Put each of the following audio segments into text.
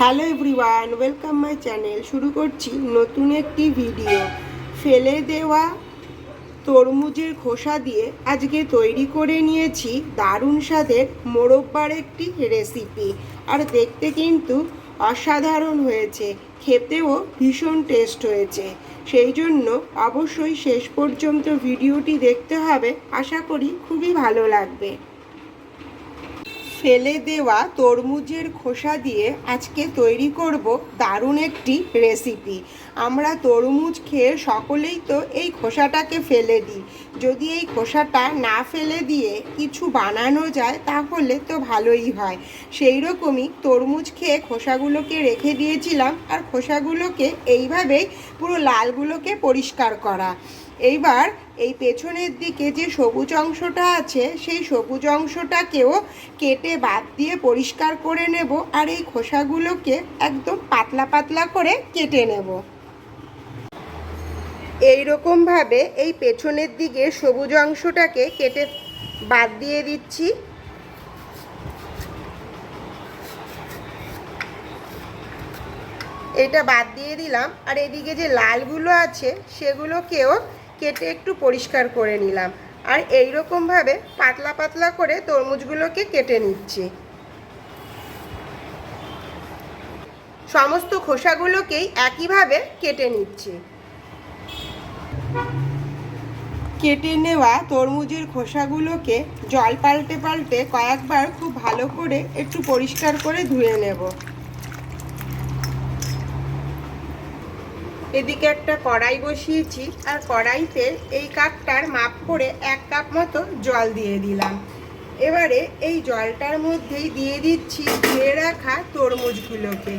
Hello everyone, welcome my channel. শুরু করছি নতুন একটি ভিডিও। ফেলে দেওয়া তরমুজের খোসা দিয়ে আজকে তৈরি করে নিয়েছি দারুণ স্বাদের মোরব্বার একটি রেসিপি। আর দেখতে কিন্তু অসাধারণ হয়েছে, খেতেও ভীষণ টেস্ট হয়েছে। সেই জন্য অবশ্যই শেষ পর্যন্ত ভিডিওটি দেখতে হবে। আশা করি খুবই ভালো লাগবে। ফেলে দেওয়া তরমুজের খোসা দিয়ে আজকে তৈরি করব দারুণ একটি রেসিপি আমরা তরমুজ খেয়ে সকলেই তো এই খোসাটাকে ফেলে দিই। যদি এই খোসাটা না ফেলে দিয়ে কিছু বানানো যায়, তাহলে তো ভালোই হয়। সেই রকমই তরমুজ খেয়ে খোসাগুলোকে রেখে দিয়েছিলাম, আর খোসাগুলোকে এইভাবেই পুরো লালগুলোকে পরিষ্কার করা। এইবার এই পেছনের দিকে যে সবুজ অংশটা আছে, সেই সবুজ অংশটাকেও কেটে বাদ দিয়ে পরিষ্কার করে নেব আর এই খোসাগুলোকে একদম পাতলা পাতলা করে কেটে নেব। এই রকমভাবে এই পেছনের দিকে সবুজ অংশটাকে কেটে বাদ দিয়ে দিচ্ছি। এটা বাদ দিয়ে দিলাম। আর এদিকে যে লালগুলো আছে, সেগুলোকেও কেটে একটু পরিষ্কার করে নিলাম। আর এই রকমভাবে পাতলা পাতলা করে তরমুজগুলোকে কেটে নিচ্ছি। সমস্ত খোসাগুলোকেই একইভাবে কেটে নিচ্ছি। কেটে নেওয়া তরমুজের খোসাগুলোকে জল পাল্টে পাল্টে কয়েকবার খুব ভালো করে একটু পরিষ্কার করে ধুয়ে নেব। এদিকে একটা কড়াই বসিয়েছি আর কড়াইতে এই কাপটার মাপ করে এক কাপ মতো জল দিয়ে দিলাম। এবারে এই জলটার মধ্যেই দিয়ে দিচ্ছি ধুয়ে রাখা তরমুজগুলোকে।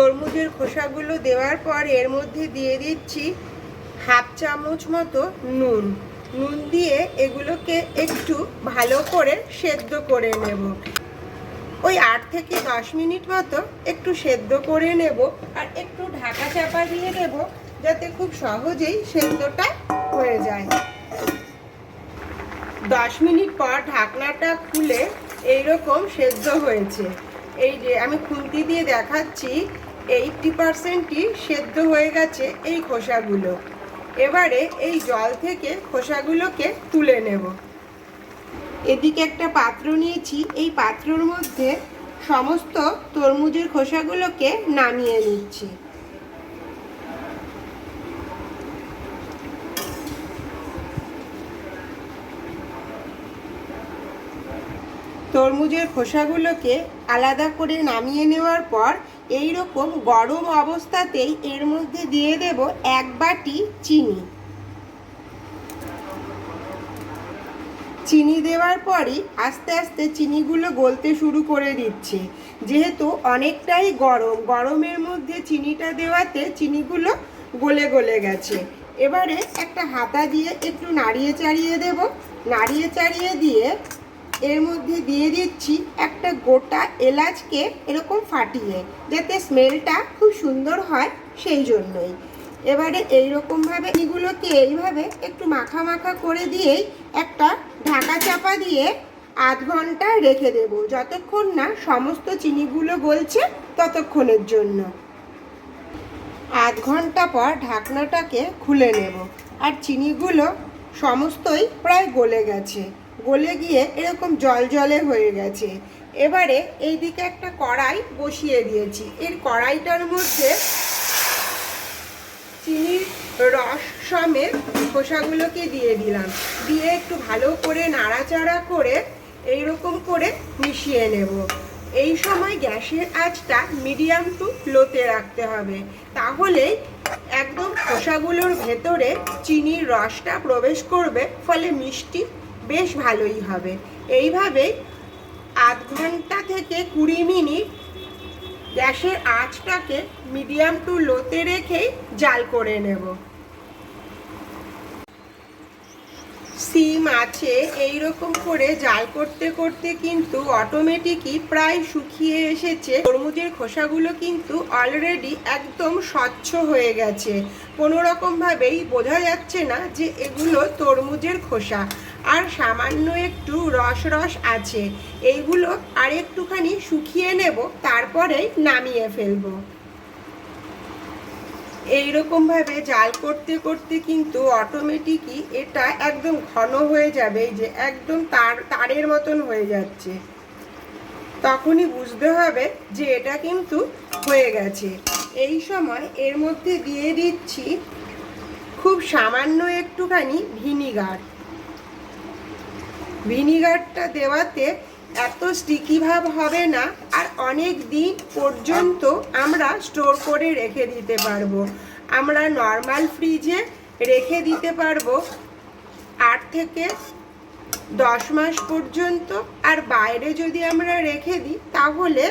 তরমুজের খোসাগুলো দেওয়ার পর এর মধ্যে দিয়ে দিচ্ছি হাফ চামচ মতো নুন। নুন দিয়ে এগুলোকে একটু ভালো করে সেদ্ধ করে নেব। ওই আট থেকে দশ মিনিট মতো একটু সেদ্ধ করে নেব আর একটু ঢাকা চাপা দিয়ে দেব যাতে খুব সহজেই সেদ্ধটা হয়ে যায়। দশ মিনিট পর ঢাকনাটা খুলে এইরকম সেদ্ধ হয়েছে। এই যে আমি খুন্তি দিয়ে দেখাচ্ছি এইটটি পারসেন্টই সেদ্ধ হয়ে গেছে এই খোসাগুলো। এবারে এই জল থেকে খোসাগুলোকে তুলে নেব। এদিকে একটা পাত্র নিয়েছি। এই পাত্রর মধ্যে সমস্ত তরমুজের খোসাগুলোকে নামিয়ে নিচ্ছি। তরমুজের খোসাগুলোকে আলাদা করে নামিয়ে নেওয়ার পর এই রকম গরম অবস্থাতেই এর মধ্যে দিয়ে দেব এক বাটি চিনি। চিনি দেওয়ার পরই আস্তে আস্তে চিনিগুলো গলতে শুরু করে দিচ্ছে। যেহেতু অনেকটাই গরম, গরমের মধ্যে চিনিটা দেওয়াতে চিনিগুলো গলে গলে গেছে। এবারে একটা হাতা দিয়ে একটু নাড়িয়ে চাড়িয়ে দেব। নাড়িয়ে চাড়িয়ে দিয়ে এর মধ্যে দিয়ে দিচ্ছি একটা গোটা এলাচকে এরকম ফাটিয়ে, যাতে স্মেলটা খুব সুন্দর হয় সেই জন্যই। এবারে এইরকমভাবে এগুলোকে এইভাবে একটু মাখা মাখা করে দিয়েই একটা ঢাকা চাপা দিয়ে আধ ঘণ্টা রেখে দেব, যতক্ষণ না সমস্ত চিনিগুলো গলছে ততক্ষণের জন্য। আধ ঘণ্টা পর ঢাকনাটাকে খুলে নেব, আর চিনিগুলো সমস্তই প্রায় গলে গেছে। গলে গিয়ে এরকম জল জলে হয়ে গেছে। এবারে এই দিকে একটা কড়াই বসিয়ে দিয়েছি। এর কড়াইটার মধ্যে চিনির রস সমেত খোসাগুলোকে দিয়ে দিলাম। দিয়ে একটু ভালো করে নাড়াচাড়া করে এই রকম করে মিশিয়ে নেব। এই সময় গ্যাসের আঁচটা মিডিয়াম টু লোতে রাখতে হবে। তাহলে একদম খোসাগুলোর ভেতরে চিনির রসটা প্রবেশ করবে, ফলে মিষ্টি বেশ ভালোই হবে। এইভাবে আধ ঘণ্টা থেকে কুড়ি মিনিট গ্যাসের আঁচটাকে মিডিয়াম টু লোতে রেখেই জাল করে নেব। সিম আছে এই রকম করে জাল করতে করতে কিন্তু অটোমেটিকই প্রায় শুকিয়ে এসেছে। তরমুজের খোসাগুলো কিন্তু অলরেডি একদম স্বচ্ছ হয়ে গেছে। কোনো রকমভাবেই বোঝা যাচ্ছে না যে এগুলো তরমুজের খোসা। আর সামান্য একটু রস রস আছে। এইগুলো আর একটুখানি শুকিয়ে নেব, তারপরেই নামিয়ে ফেলব। এইরকম ভাবে জাল করতে করতে কিন্তু অটোমেটিকই এটা একদম ঘন হয়ে যাবে যে একদম তার, তারের মতন হয়ে যাচ্ছে। তখনই বুঝতে হবে যে এটা কিন্তু হয়ে গেছে। এই সময় এর মধ্যে দিয়ে দিচ্ছি খুব সামান্য একটুখানি ভিনিগার। ভিনিগারটা দেওয়াতে এত স্টিকি ভাব হবে না আর অনেক দিন পর্যন্ত আমরা স্টোর করে রেখে দিতে পারব। আমরা নর্মাল ফ্রিজে রেখে দিতে পারব আট থেকে দশ মাস পর্যন্ত। আর বাইরে যদি আমরা রেখে দিই, তাহলে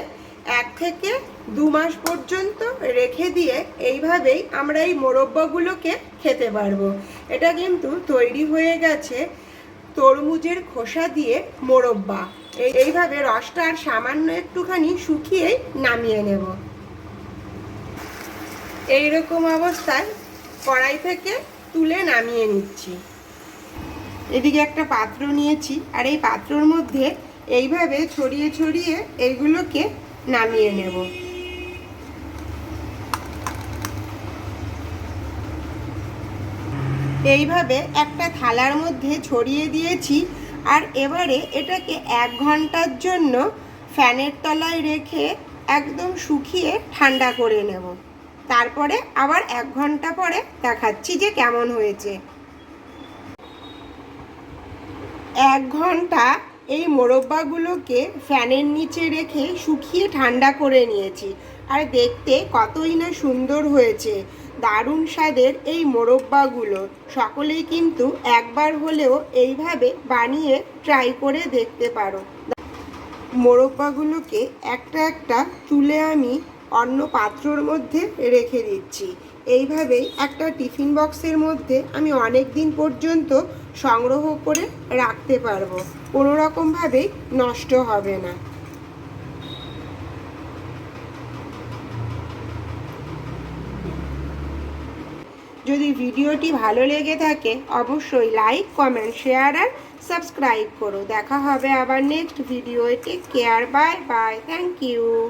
এক থেকে দু মাস পর্যন্ত রেখে দিয়ে এইভাবেই আমরা এই মোরব্বাগুলোকে খেতে পারব। এটা কিন্তু তৈরি হয়ে গেছে তরমুজের খোসা দিয়ে মোরব্বা। এইভাবে রসটা আর সামান্য একটুখানি শুকিয়েই নামিয়ে নেব। এইরকম অবস্থায় কড়াই থেকে তুলে নামিয়ে নিচ্ছি। এদিকে একটা পাত্র নিয়েছি, আর এই পাত্রর মধ্যে এইভাবে ছড়িয়ে ছড়িয়ে এইগুলোকে নামিয়ে নেব। এইভাবে একটা থালার মধ্যে ছড়িয়ে দিয়েছি আর এবারে এটাকে এক ঘণ্টার জন্য ফ্যানের তলায় রেখে একদম শুকিয়ে ঠান্ডা করে নেব। তারপরে আবার এক ঘণ্টা পরে দেখাচ্ছি যে কেমন হয়েছে। এক ঘণ্টা এই মোরব্বাগুলোকে ফ্যানের নিচে রেখে শুকিয়ে ঠান্ডা করে নিয়েছি। আর দেখতে কতই না সুন্দর হয়েছে। দারুণ স্বাদের এই মোরব্বাগুলো। সকলেই কিন্তু একবার হলেও এইভাবে বানিয়ে ট্রাই করে দেখতে পারো। মোরব্বাগুলোকে একটা একটা তুলে আমি অন্য পাত্রর মধ্যে রেখে দিচ্ছি। এইভাবেই একটা টিফিন বক্সের মধ্যে আমি অনেক দিন পর্যন্ত সংগ্রহ করে রাখতে পারব। কোনো রকমভাবেই নষ্ট হবে না। যদি ভিডিওটি ভালো লেগে থাকে, অবশ্যই লাইক, কমেন্ট, শেয়ার আর সাবস্ক্রাইব করো। দেখা হবে আবার next video take care, bye bye. Thank you.